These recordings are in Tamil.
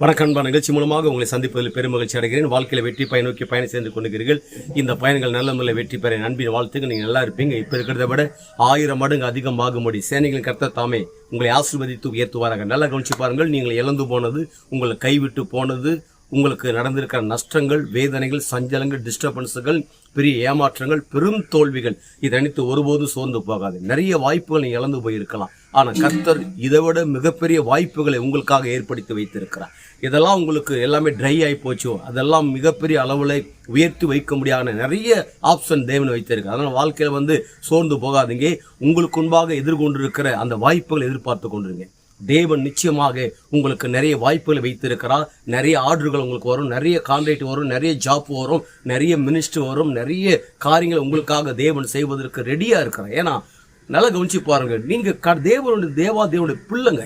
வணக்கம் நிகழ்ச்சி மூலமாக உங்களை சந்திப்பதில் பெருமகிழ்ச்சி அடைகிறேன். வாழ்க்கையில் வெற்றி பயன் நோக்கி பயணம் செய்து கொண்டுகிறீர்கள் இந்த பயணங்கள் நல்ல முறையில் வெற்றி பெற நண்பின் வாழ்த்துக்கு நீங்கள் நல்லா இருப்பீங்க. இப்போ இருக்கிறத விட ஆயிரம் மடங்கு அதிகமாகும்படி சேனைகளின் கர்த்தர் தாமே உங்களை ஆசிர்வதித்து உயர்த்துவாராங்க நல்லா கவனிச்சு பாருங்கள். நீங்கள் இழந்து போனது உங்களை கைவிட்டு போனது உங்களுக்கு நடந்திருக்கிற நஷ்டங்கள் வேதனைகள் சஞ்சலங்கள் டிஸ்டர்பன்ஸுகள் பெரிய ஏமாற்றங்கள் பெரும் தோல்விகள் இது அனைத்து ஒருபோதும் சோர்ந்து போகாது. நிறைய வாய்ப்புகள் நீங்க இழந்து போயிருக்கலாம். ஆனால் கர்த்தர் இதை விட மிகப்பெரிய வாய்ப்புகளை உங்களுக்காக ஏற்படுத்தி வைத்திருக்கிறார். இதெல்லாம் உங்களுக்கு எல்லாமே ட்ரை ஆகி போச்சோ. அதெல்லாம் மிகப்பெரிய அளவில் உயர்த்தி வைக்க முடியாத நிறைய ஆப்ஷன் தேவன் வைத்திருக்கு அதனால் வாழ்க்கையில் வந்து சோர்ந்து போகாதீங்க. உங்களுக்கு முன்பாக எதிர்கொண்டிருக்கிற அந்த வாய்ப்புகளை எதிர்பார்த்து கொண்டிருங்க. தேவன் நிச்சயமாக உங்களுக்கு நிறைய வாய்ப்புகளை வைத்திருக்கிறார். நிறைய ஆர்டர்கள் உங்களுக்கு வரும் நிறைய கான்ட்ராக்ட் வரும் நிறைய ஜாப் வரும் நிறைய மினிஸ்டர் வரும் நிறைய காரியங்களை உங்களுக்காக தேவன் செய்வதற்கு ரெடியாக இருக்கிறார். ஏன்னா நல்லா கவனிச்சு பாருங்கள் நீங்கள் க- தேவனுடைய தேவா தேவனுடைய பிள்ளைங்க.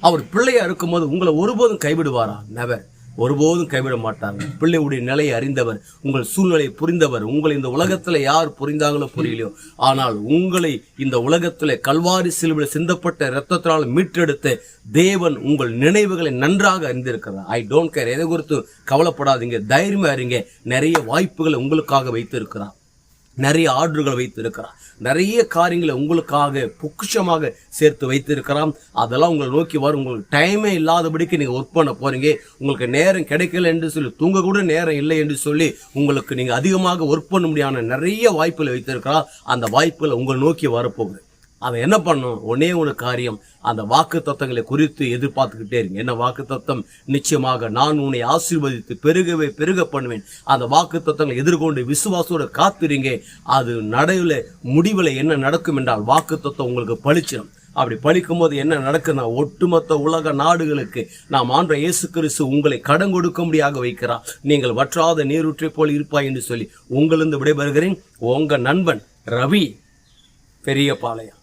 அவர் பிள்ளையாக இருக்கும்போது உங்களை ஒருபோதும் கைவிடுவாரா? நெவர் ஒருபோதும் கைவிட மாட்டாங்க. பிள்ளையுடைய நிலையை அறிந்தவர் உங்கள் சூழ்நிலையை புரிந்தவர் உங்களை இந்த உலகத்தில் யார் புரிந்தாங்களோ புரியலையோ ஆனால் உங்களை இந்த உலகத்தில் கல்வாரி சிலுவில் சிந்தப்பட்ட இரத்தத்தினால் மீட்டெடுத்த தேவன் உங்கள் நினைவுகளை நன்றாக அறிந்திருக்கிறார். ஐ டோன்ட் கேர் எதை குறித்து கவலைப்படாதீங்க தைரியமாக அறிங்க நிறைய வாய்ப்புகளை உங்களுக்காக வைத்திருக்கிறார். நிறைய ஆர்டர்களை வைத்திருக்கிறார் நிறைய காரியங்களை உங்களுக்காக பொக்கிஷமாக சேர்த்து வைத்திருக்கிறான். அதெல்லாம் உங்களை நோக்கி வரும். உங்களுக்கு டைமே இல்லாதபடிக்கு நீங்கள் ஒர்க் பண்ண போகிறீங்க உங்களுக்கு நேரம் கிடைக்கல என்று சொல்லி தூங்க கூட நேரம் இல்லை என்று சொல்லி உங்களுக்கு நீங்கள் அதிகமாக ஒர்க் பண்ண முடியாத நிறைய வாய்ப்புகளை வைத்திருக்கிறார் அந்த வாய்ப்புகளை உங்களை நோக்கி வரப்போகுது. அதை என்ன பண்ணும்? ஒன்னே ஒரு காரியம். அந்த வாக்கு தத்தங்களை குறித்து எதிர்பார்த்துக்கிட்டே இருங்க. என்ன வாக்கு தத்தம்? நிச்சயமாக நான் உன்னை ஆசீர்வதித்து பெருகவே பெருக பண்ணுவேன். அந்த வாக்கு தத்தங்களை எதிர்கொண்டு விசுவாசோட காத்திருங்க. அது நடையில முடிவில் என்ன நடக்கும் என்றால் வாக்கு தத்தம் உங்களுக்கு பளிச்சிடும் அப்படி பழிக்கும் போது என்ன நடக்குதுன்னா ஒட்டுமொத்த உலக நாடுகளுக்கு நாம் ஆன்ற இயேசு கிறிஸ்து உங்களை கடன் கொடுக்கும்படியாக வைக்கிறார். நீங்கள் வற்றாத நீரூற்றை போல் இருப்பாய் என்று சொல்லி உங்களிருந்து விடைபெறுகிறேன். உங்கள் நண்பன் ரவி பெரிய பாளையம்